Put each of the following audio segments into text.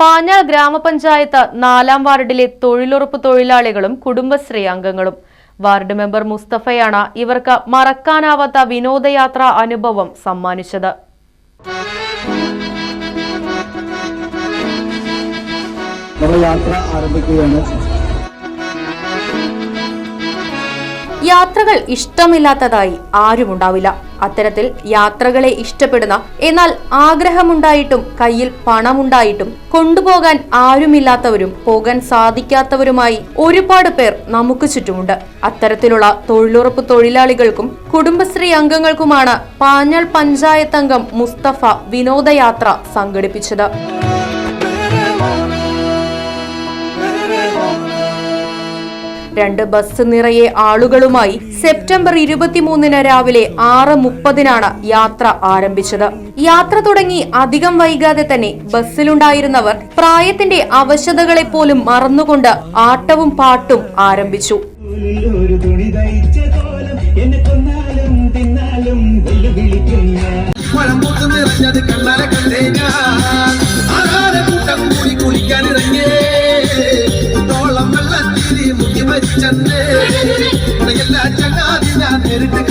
പാഞ്ഞാൾ ഗ്രാമപഞ്ചായത്ത് നാലാം വാർഡിലെ തൊഴിലുറപ്പ് തൊഴിലാളികളും കുടുംബശ്രീ അംഗങ്ങളും വാർഡ് മെമ്പർ മുസ്തഫയാണ് ഇവർക്ക് മറക്കാനാവാത്ത വിനോദയാത്രാ അനുഭവം സമ്മാനിച്ചത്. നമ്മൾ യാത്ര ആരംഭിക്കുകയാണ്. യാത്രകൾ ഇഷ്ടമില്ലാത്തതായി ആരുമുണ്ടാവില്ല. അത്തരത്തിൽ യാത്രകളെ ഇഷ്ടപ്പെടുന്ന എന്നാൽ ആഗ്രഹമുണ്ടായിട്ടും കയ്യിൽ പണമുണ്ടായിട്ടും കൊണ്ടുപോകാൻ ആരുമില്ലാത്തവരും പോകാൻ സാധിക്കാത്തവരുമായി ഒരുപാട് പേർ നമുക്ക് ചുറ്റുമുണ്ട്. അത്തരത്തിലുള്ള തൊഴിലുറപ്പ് തൊഴിലാളികൾക്കും കുടുംബശ്രീ അംഗങ്ങൾക്കുമാണ് പാഞ്ഞാൾ പഞ്ചായത്ത് അംഗം മുസ്തഫ വിനോദയാത്ര സംഘടിപ്പിച്ചത്. രണ്ട് ബസ് നിറയെ ആളുകളുമായി സെപ്റ്റംബർ ഇരുപത്തിമൂന്നിന് രാവിലെ ആറ് മുപ്പതിനാണ് യാത്ര ആരംഭിച്ചത്. യാത്ര തുടങ്ങി അധികം വൈകാതെ തന്നെ ബസ്സിലുണ്ടായിരുന്നവർ പ്രായത്തിന്റെ അവശതകളെ പോലും മറന്നുകൊണ്ട് ആട്ടവും പാട്ടും ആരംഭിച്ചു. ഒരു തുണി തയ്ച്ച കോലം എന്നെ കൊന്നാലും തിന്നാലും എല്ലാ ചങ്ങാതി ഞാൻ നേരിട്ട്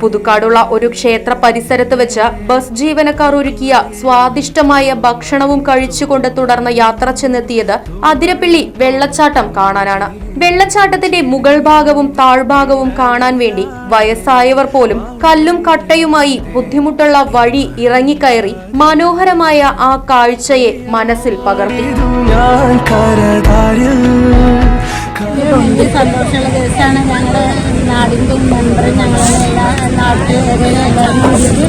പുതുക്കാടുള്ള ഒരു ക്ഷേത്ര പരിസരത്ത് വെച്ച് ബസ് ജീവനക്കാർ ഒരുക്കിയ സ്വാദിഷ്ടമായ ഭക്ഷണവും കഴിച്ചുകൊണ്ട് തുടർന്ന് യാത്ര ചെന്നെത്തിയത് അതിരപ്പിള്ളി വെള്ളച്ചാട്ടം കാണാനാണ്. വെള്ളച്ചാട്ടത്തിന്റെ മുകൾ ഭാഗവും താഴ്ഭാഗവും കാണാൻ വേണ്ടി വയസ്സായവർ പോലും കല്ലും കട്ടയുമായി ബുദ്ധിമുട്ടുള്ള വഴി ഇറങ്ങിക്കയറി മനോഹരമായ ആ കാഴ്ചയെ മനസ്സിൽ പകർത്തി. വലിയ സന്തോഷമുള്ള ദിവസമാണ്. ഞങ്ങളുടെ നാടിന്റെ മെമ്പർ ഞങ്ങളുടെ എല്ലാ നാട്ടുകാരെ എല്ലാവരും കൂടിയിട്ട്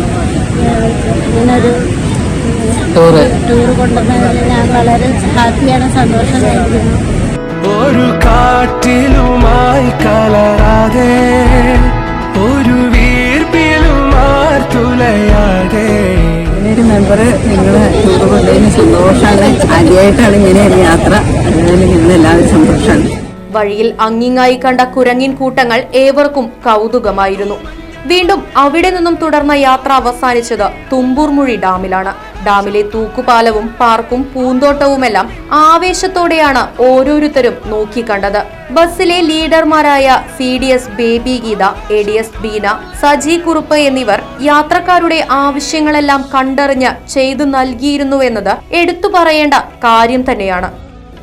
ഇങ്ങനൊരു ടൂറ് ടൂറ് കൊണ്ടുവന്നതിൽ ഞാൻ വളരെ ഹാപ്പിയാണ് ഒരു കാറ്റിലുമായി കലരാതെ ഒരു വീർപ്പിലുമായി തുലയാതെ. ഒരു മെമ്പർ നിങ്ങളെ ടൂർ കൊണ്ടതിന് സന്തോഷമാണ് ആദ്യമായിട്ടാണ് ഇങ്ങനെ ഒരു യാത്ര. അതുപോലെ നിങ്ങളെല്ലാവരും സന്തോഷമാണ് വഴിയിൽ അങ്ങിങ്ങായി കണ്ട കുരങ്ങിൻ കൂട്ടങ്ങൾ ഏവർക്കും കൗതുകമായിരുന്നു. വീണ്ടും അവിടെ നിന്നും തുടർന്ന യാത്ര അവസാനിച്ചത് തുമ്പൂർമുഴി ഡാമിലാണ്. ഡാമിലെ തൂക്കുപാലവും പാർക്കും പൂന്തോട്ടവുമെല്ലാം ആവേശത്തോടെയാണ് ഓരോരുത്തരും നോക്കിക്കണ്ടത്. ബസ്സിലെ ലീഡർമാരായ C D S Baby Geetha A D S Beena Saji Kurup എന്നിവർ യാത്രക്കാരുടെ ആവശ്യങ്ങളെല്ലാം കണ്ടറിഞ്ഞ് ചെയ്തു നൽകിയിരുന്നുവെന്നത് എടുത്തു പറയേണ്ട കാര്യം തന്നെയാണ്.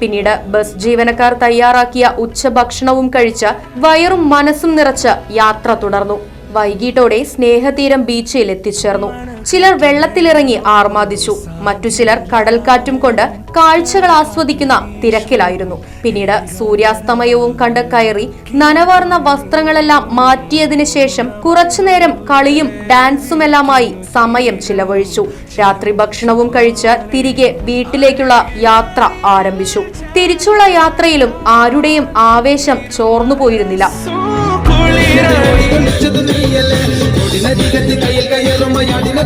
പിന്നീട് ബസ് ജീവനക്കാർ തയ്യാറാക്കിയ ഉച്ചഭക്ഷണവും കഴിച്ച് വയറും മനസ്സും നിറച്ച് യാത്ര തുടർന്നു. വൈകിട്ടോടെ സ്നേഹതീരം ബീച്ചിൽ എത്തിച്ചേർന്നു ചിലർ വെള്ളത്തിലിറങ്ങി ആർമാദിച്ചു. മറ്റു ചിലർ കടൽക്കാറ്റും കൊണ്ട് കാഴ്ചകൾ ആസ്വദിക്കുന്ന തിരക്കിലായിരുന്നു. പിന്നീട് സൂര്യാസ്തമയവും കണ്ട് കയറി നനവാർന്ന വസ്ത്രങ്ങളെല്ലാം മാറ്റിയതിനു ശേഷം കുറച്ചുനേരം കളിയും ഡാൻസുമെല്ലാമായി സമയം ചിലവഴിച്ചു. രാത്രി ഭക്ഷണവും കഴിച്ച് തിരികെ വീട്ടിലേക്കുള്ള യാത്ര ആരംഭിച്ചു. തിരിച്ചുള്ള യാത്രയിലും ആരുടെയും ആവേശം ചോർന്നു പോയിരുന്നില്ല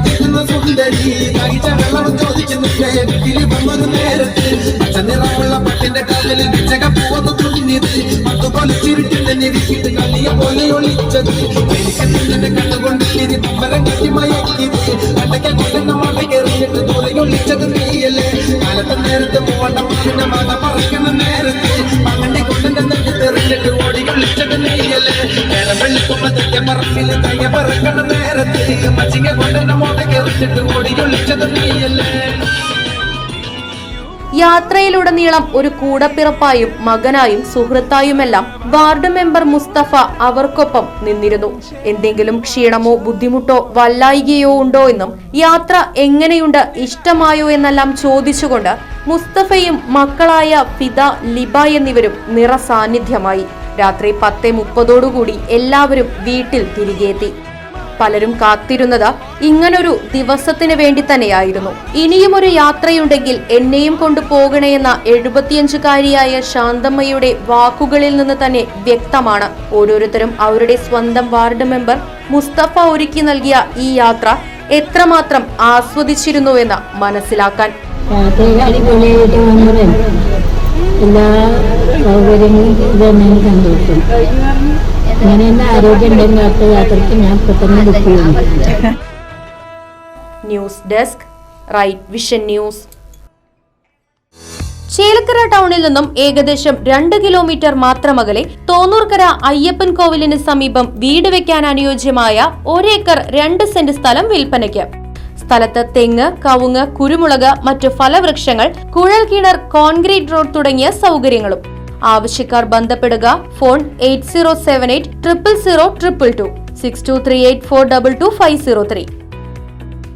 തിന്നുന്ന സുന്ദരി കഴിച്ച വെള്ളം ചോദിക്കുന്നില്ലേ വീട്ടിൽ വന്നൊരു നേരത്ത് പച്ച പട്ടിന്റെ കാലിൽ വിച്ചക പൂവന്ന് തുന്നിയത്. അതുപോലെ ചിരിട്ടിന്റെ നിരിക്കിട്ട് കളിയെ പോലെ ഒളിച്ചത്. എനിക്ക് നിന്നെ കണ്ടുകൊണ്ട് തിരി തമ്പരം കെട്ടി മയക്കിയത്. കണ്ടയ്ക്ക് കൊണ്ടുന്ന മട കയറിയിട്ട് ദൂരെ നീയല്ലേ? കാലത്തെ നേരത്തെ മൂവണ്ട മാറിന്റെ മത പറക്കുന്ന നേരത്ത് യാത്രയിലുടനീളം ഒരു കൂടപ്പിറപ്പായും മകനായും സുഹൃത്തായുമെല്ലാം വാർഡ് മെമ്പർ മുസ്തഫ അവർക്കൊപ്പം നിന്നിരുന്നു. എന്തെങ്കിലും ക്ഷീണമോ ബുദ്ധിമുട്ടോ വല്ലായികയോ ഉണ്ടോ എന്നും യാത്ര എങ്ങനെയുണ്ട് ഇഷ്ടമായോ എന്നെല്ലാം ചോദിച്ചുകൊണ്ട് മുസ്തഫയും മക്കളായ ഫിദ ലിബ എന്നിവരും നിറസാന്നിധ്യമായി. രാത്രി പത്തേ മുപ്പതോടുകൂടി എല്ലാവരും വീട്ടിൽ തിരികെ എത്തി പലരും കാത്തിരുന്നത് ഇങ്ങനൊരു ദിവസത്തിന് വേണ്ടി തന്നെയായിരുന്നു. ഇനിയും ഒരു യാത്രയുണ്ടെങ്കിൽ എന്നെയും കൊണ്ടു പോകണേയെന്ന എഴുപത്തിയഞ്ചുകാരിയായ ശാന്തമ്മയുടെ വാക്കുകളിൽ നിന്ന് തന്നെ വ്യക്തമാണ്. ഓരോരുത്തരും അവരുടെ സ്വന്തം വാർഡ് മെമ്പർ മുസ്തഫ ഒരുക്കി നൽകിയ ഈ യാത്ര എത്രമാത്രം ആസ്വദിച്ചിരുന്നുവെന്ന് മനസ്സിലാക്കാൻ. എല്ലാ സൗകര്യങ്ങളും ഇതന്നെയാണ് സന്തോഷം ഞാൻ എന്റെ ആരോഗ്യം ഉണ്ടെങ്കിൽ അടുത്ത യാത്രയ്ക്ക് ഞാൻ പെട്ടെന്ന് ബുക്ക് ചെയ്യുന്നു news desk Right Vision news. Chelakkara ടൗണിൽ നിന്നും ഏകദേശം രണ്ട് കിലോമീറ്റർ മാത്രമകലെ തോന്നൂർക്കര അയ്യപ്പൻ കോവിലിന് സമീപം വീട് വെക്കാൻ അനുയോജ്യമായ ഒരേക്കർ രണ്ട് സെന്റ് സ്ഥലം വിൽപ്പനയ്ക്ക്. സ്ഥലത്ത് തെങ്ങ് കവുങ്ങ് കുരുമുളക് മറ്റു ഫലവൃക്ഷങ്ങൾ കുഴൽ കിണർ കോൺക്രീറ്റ് റോഡ് തുടങ്ങിയ സൗകര്യങ്ങളും. ആവശ്യക്കാർ ബന്ധപ്പെടുക phone eight zero seven eight triple zero triple two six two three eight four double two five zero three.